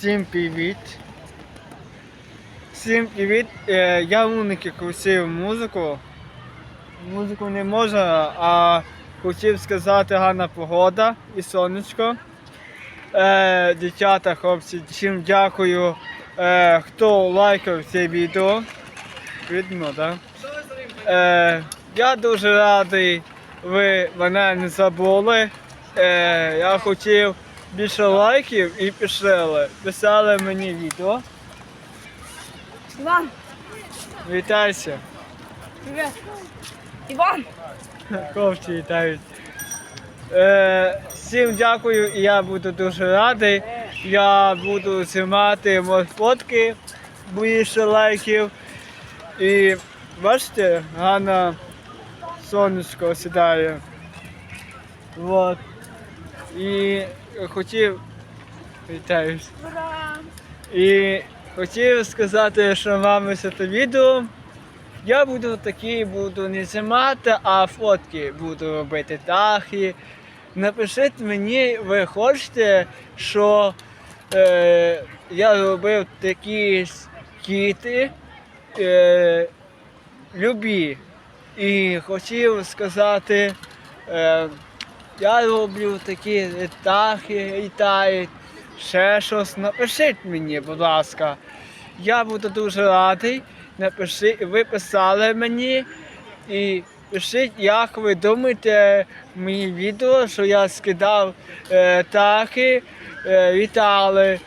Всім привіт. Всім привіт. Е, я Луники крутив музику. Музику не можна, а хотів сказати гарна погода і сонечко. Е, дівчата, хлопці, всім дякую, е, хто лайкав це відео. Видно, так? Е, я дуже радий, ви мене не забули. Я хотів більше лайків і пішли. Писали мені відео. Иван, Вітайся. привет. Иван, Хлопці вітають. Е, всім дякую і я буду дуже радий. Я буду знімати мої фотки, більше лайків. І бачите, гарно сонечко сідає. Вот. І хотів. Вітаюсь. ура! І хотів сказати, що вам це відео. Я буду такі, буду не знімати, а фотки буду робити дахи. Напишіть мені, ви хочете, що е, я робив такі кіти е, любі. І хотів сказати, е, я роблю такі дахи літають, ще щось. Напишіть мені, будь ласка. Я буду дуже радий. Напиши, ви писали мені і пишіть, як ви думаєте мої відео, що я скидав е, е, вітали,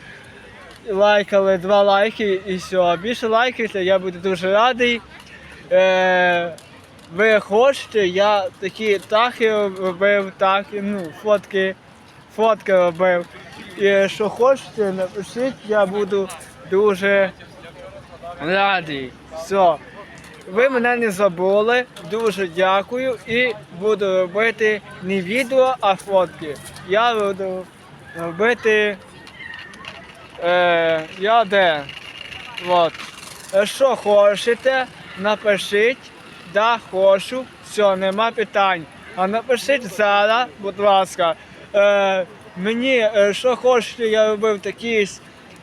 лайкали два лайки і все. Більше лайкайте, я буду дуже радий. Е, ви хочете, я такі тахи робив, таки, ну, фотки, фотки робив. І що хочете, напишіть, я буду дуже радий. Все. Ви мене не забули. Дуже дякую і буду робити не відео, а фотки. Я буду робити. Е, я де? От. Е, Що хочете, напишіть. Да, хочу. Все, нема питань. А напишіть зараз, будь ласка. Е, мені е, що хочете, я робив такі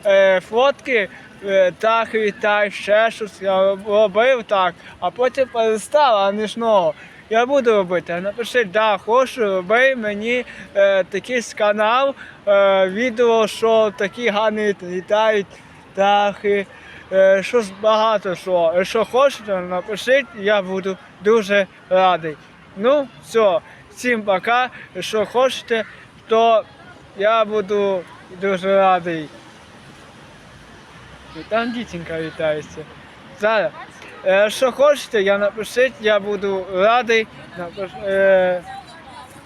е, фотки, е, так вітай, ще щось. Я робив так, а потім перестав, а не нового. Я буду робити. Напишіть, да, хочу, роби мені е, такий канал, е, відео, що такі гарні літають птахи, е, щось багато що. Е, Що хочете, напишіть, я буду дуже радий. Ну, все, всім пока. Що хочете, то я буду дуже радий. Там дівчинка вітається. Зараз. Е, що хочете, я напишіть, я буду радий. Напиш, е,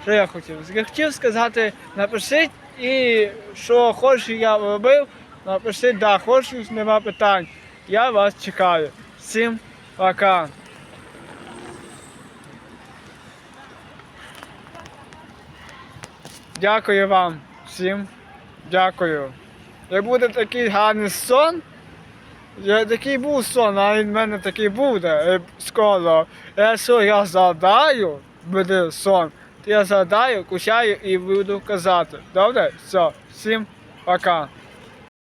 що я хотів? Я хотів сказати, напишіть і що хочу, я робив, напишіть, да, хочу, нема питань. Я вас чекаю. Всім пока. Дякую вам всім. Дякую. Як буде такий гарний сон, я такий був сон, а він в мене такий буде е, скоро. Якщо я задаю, буде сон, то я задаю, кусаю і буду казати. Добре? Все, всім пока.